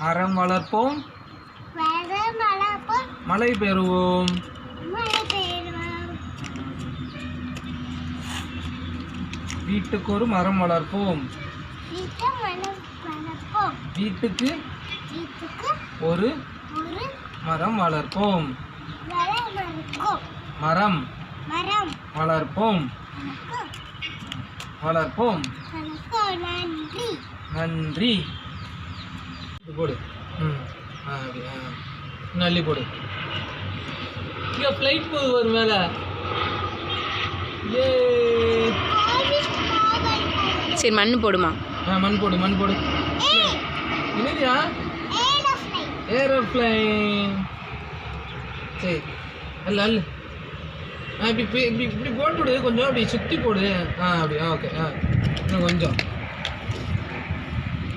மரம் வளர்ப்போம். மழை பெறுவோம். வீட்டுக்கு ஒரு மரம் வளர்ப்போம். வீட்டுக்கு ஒரு மரம் வளர்ப்போம். மரம் வளர்ப்போம். வளர்ப்போம். நன்றி. போடு. ம். ஆ அப்படி ஆ. இன்னும் அள்ளி போடு. இங்கே ஃப்ளைட் போகுது ஒரு மேலே. ஏ சரி மண் போடுமா? ஆ மண் போடு மண் போடு. என்னதியா? ஏரோப்ளேன். சரி அல்ல அல்ல ஆ இப்படி இப்படி இப்படி போட்டு விடு கொஞ்சம் அப்படி சுற்றி போடு. ஆ அப்படி ஆ ஓகே ஆ. இன்னும் கொஞ்சம்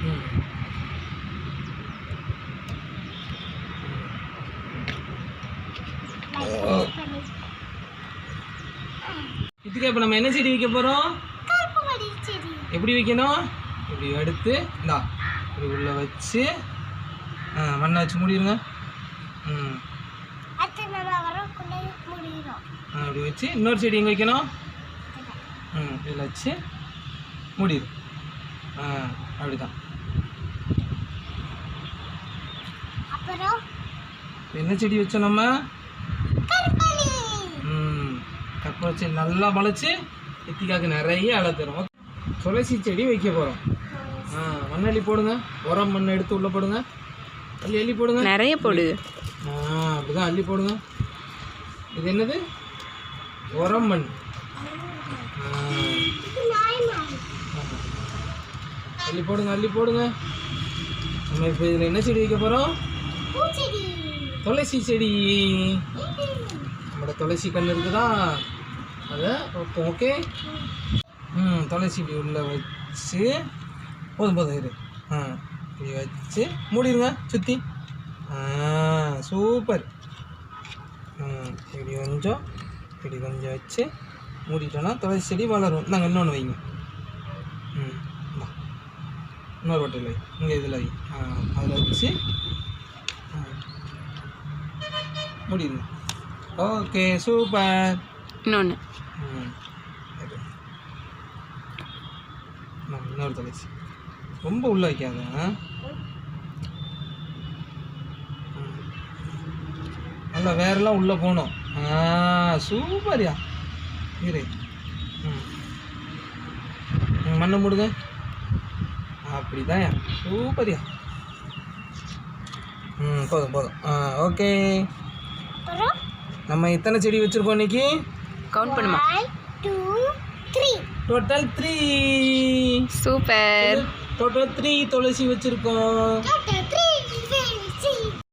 ம் இதுக்கு இப்போ நம்ம என்ன செடி வைக்க போகிறோம் எப்படி வைக்கணும்? இப்படி எடுத்து இந்தா இப்படி உள்ளே வச்சு மண்ணை வச்சு மூடிடுங்க ம். அப்படி வச்சு இன்னொரு செடி எங்கே வைக்கணும்? ம் இதில் வச்சு மூடிடு. ஆ அப்படி தான் என்ன செடி வச்சோம் நம்ம கருப்பணி ம் செடி நல்லா முளைச்சி எத்திக்காக்கு நிறைய அழை தரும் துளசி செடி வைக்க போகிறோம் ஆ மண்ணள்ளி போடுங்க. உரம் மண் எடுத்து உள்ளே போடுங்க. அள்ளி அள்ளி போடுங்க. நிறைய போடு. ஆ அப்படிதான் அள்ளி போடுங்க. இது என்னது? உரம் மண். அள்ளி போடுங்க அள்ளி போடுங்க. நம்ம இப்போ இதில் என்ன செடி வைக்க போகிறோம் பூச்செடி. துளசி செடி. நம்மளோட துளசி கன்று இருக்குதா? அதை ஓகே ஓகே. ம் துளசி உள்ளே வச்சு போதும் போதும் இரு. ஆ இப்படி வச்சு மூடிடுங்க சுற்றி ஆ சூப்பர். ம் இப்படி கொஞ்சம் இப்படி கொஞ்சம் வச்சு மூடிட்டோன்னா துளசி செடி வளரும். நாங்கள் இன்னொன்று வைங்க. ம் இன்னொரு வட்டில் வை. இங்கே இதில் வை. ஆ அதில் வச்சு ஆ மூடிடுங்க ஓகே சூப்பர். இன்னொன்று இன்னொரு துளசி ரொம்ப உள்ள வைக்காத. நல்லா வேறெல்லாம் உள்ளே போகணும். ஆ சூப்பர்யா. இரு. ம். மண்ணை மூடுங்க. அப்படிதான். சூப்பர்யா. ம் போதும் போதும். ஆ ஓகே. நம்ம எத்தனை செடி வச்சுருக்கோம் இன்னைக்கு? கவுண்ட் பண்ணுமா? Total three super total three துளசி வச்சுருக்கோம்.